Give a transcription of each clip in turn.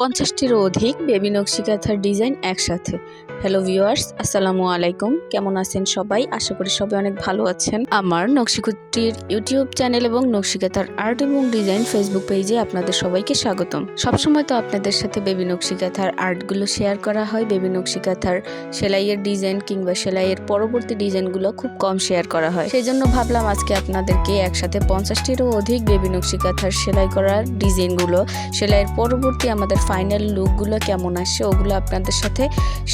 পঞ্চাশটিরও অধিক বেবি নকশি কাঁথার ডিজাইন একসাথে। হ্যালো ভিউয়ার্স আসসালামু আলাইকুম। কেমন আছেন সবাই? আশা করি সবাই অনেক ভালো আছেন। আমার নকশিকুটির ইউটিউব চ্যানেল এবং নকশিকাথার আর্ট এবং ডিজাইন ফেসবুক পেজে আপনাদের সবাইকে স্বাগতম। সবসময় তো আপনাদের সাথে বেবি নকশিকাথার আর্টগুলো শেয়ার করা হয়। বেবি নকশিকাথার সেলাইয়ের ডিজাইন কিংবা সেলাইয়ের পরবর্তী ডিজাইনগুলো খুব কম শেয়ার করা হয়। সেই জন্য ভাবলাম আজকে আপনাদেরকে একসাথে পঞ্চাশটিরও অধিক বেবি নকশিকাথার সেলাই করার ডিজাইনগুলো সেলাইয়ের পরবর্তী আমাদের ফাইনাল লুকগুলো কেমন আসে ওগুলো আপনাদের সাথে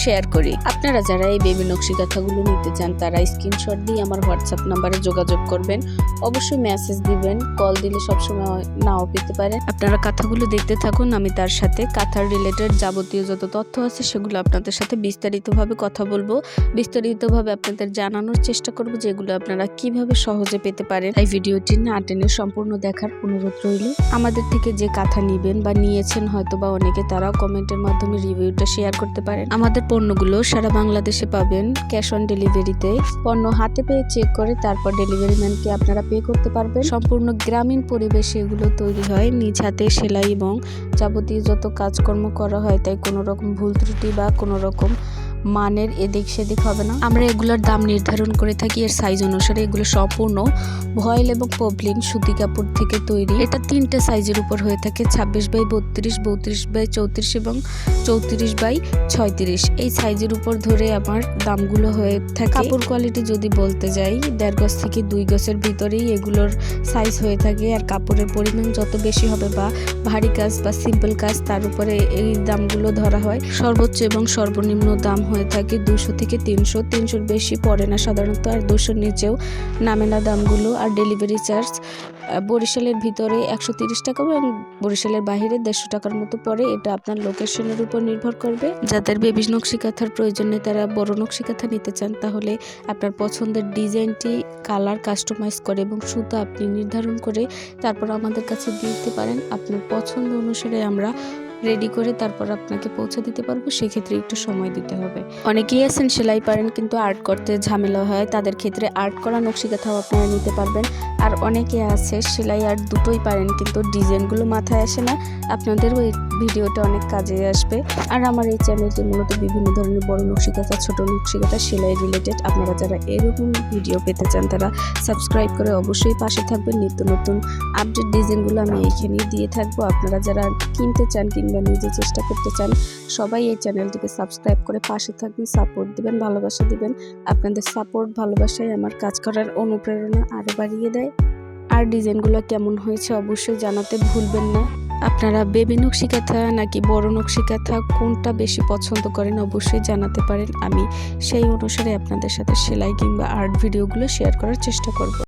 শেয়ার করি। আপনারা যারা এই বেবি নকশি কাঁথাগুলো নিতে চান, তারা স্ক্রিনশট দিয়ে আমার হোয়াটসঅ্যাপ নাম্বারে যোগাযোগ করবেন। অবশ্যই মেসেজ দিবেন কল দিলে সবসময় নাও পেতে পারেন। আপনারা কাঁথাগুলো দেখতে থাকুন, আমি তার সাথে কাঁথার রিলেটেড যাবতীয় যত তথ্য আছে সেগুলো আপনাদের সাথে বিস্তারিতভাবে কথা বলব। বিস্তারিতভাবে আপনাদের জানানোর চেষ্টা করব যেগুলো আপনারা কীভাবে সহজে পেতে পারেন। এই ভিডিওটি না টেনে সম্পূর্ণ দেখার অনুরোধ রইল। আমাদের থেকে যে কাঁথা নিবেন বা নিয়েছেন হয়তো বা অনেকে তারাও কমেন্টের মাধ্যমে রিভিউটা শেয়ার করতে পারেন। আমাদের পণ্যগুলো সারা বাংলাদেশে পাবেন ক্যাশ অন ডেলিভারিতে। পণ্য হাতে পেয়ে চেক করে তারপর ডেলিভারি ম্যানকে আপনারা পে করতে পারবেন। সম্পূর্ণ গ্রামীণ পরিবেশে এগুলো তৈরি হয় নিজ হাতে সেলাই এবং যাবতীয় যত কাজকর্ম করা হয় তাই কোনো রকম ভুল ত্রুটি বা কোনো রকম মানের এদিক সেদিক হবে না। আমরা এগুলোর দাম নির্ধারণ করে থাকি, এর সাইজ অনুসারে এগুলো সম্পূর্ণ ভয়েল এবং পবলিন সুতি কাপড় থেকে তৈরি। এটা তিনটে সাইজের উপর হয়ে থাকে, ছাব্বিশ বাই বত্রিশ বত্রিশ বাই চৌত্রিশ এবং চৌত্রিশ বাই ছয়ত্রিশ। এই সাইজের উপর ধরে আমার দামগুলো হয়ে থাকে। কাপড় কোয়ালিটি যদি বলতে যাই, দেড় গজ থেকে দুই গজের ভিতরেই এগুলোর সাইজ হয়ে থাকে। আর কাপড়ের পরিমাণ যত বেশি হবে বা ভারী কাজ বা সিম্পল কাজ, তার উপরে এই দামগুলো ধরা হয়। সর্বোচ্চ এবং সর্বনিম্ন দাম হয়ে থাকে দুশো থেকে তিনশো। তিনশোর বেশি পড়ে না সাধারণত, আর দুশোর নিচেও নামে না দামগুলো। আর ডেলিভারি চার্জ বরিশালের ভিতরে একশো তিরিশ টাকা এবং বরিশালের বাইরে দেড়শো টাকার মতো পড়ে। এটা আপনার লোকেশনের উপর নির্ভর করবে। যাদের বেবি নকশি কাঁথার প্রয়োজন তারা বড় নকশি কাঁথা নিতে চান, তাহলে আপনার পছন্দের ডিজাইনটি কালার কাস্টমাইজ করে এবং সুতা আপনি নির্ধারণ করে তারপর আমাদের কাছে দিতে পারেন। আপনার পছন্দ অনুসারে আমরা রেডি করে তারপর আপনাকে পৌঁছে দিতে পারব, সেক্ষেত্রে একটু সময় দিতে হবে। অনেকেই আছেন, সেলাই পারেন, কিন্তু আর্ট করতে ঝামেলা হয়। তাদের ক্ষেত্রে আর্ট করা নকশি কাঁথাও আপনারা নিতে পারবেন। আর অনেকে আছে, সেলাই আর্ট দুটোই পারেন, কিন্তু ডিজাইনগুলো মাথায় আসে না। আপনাদেরও এই ভিডিওটা অনেক কাজে আসবে। আর আমার এই চ্যানেলটি মূলত বিভিন্ন ধরনের বড় নকশি কাঁথা ছোটো নকশি কাঁথা সেলাই রিলেটেড আপনারা যারা এরকম ভিডিও পেতে চান, তারা সাবস্ক্রাইব করে অবশ্যই পাশে থাকবেন। নিত্য নতুন আপডেট ডিজাইনগুলো আমি এইখানেই দিয়ে থাকব। আপনারা যারা কিনতে চান কিংবা নিজে চেষ্টা করতে চান, সবাই এই চ্যানেলটিকে সাবস্ক্রাইব করে পাশে থাকবেন সাপোর্ট দিবেন, ভালোবাসা দিবেন। আপনাদের সাপোর্ট ভালোবাসাই আমার কাজ করার অনুপ্রেরণা আরও বাড়িয়ে দেয়। আর ডিজাইনগুলো কেমন হয়েছে অবশ্যই জানাতে ভুলবেন না। আপনারা বেবি নকশি কাঁথা নাকি বড় নকশি কাঁথা কোনটা বেশি পছন্দ করেন অবশ্যই জানাতে পারেন। আমি সেই অনুসারে আপনাদের সাথে সেলাই কিংবা আর্ট ভিডিওগুলো শেয়ার করার চেষ্টা করব।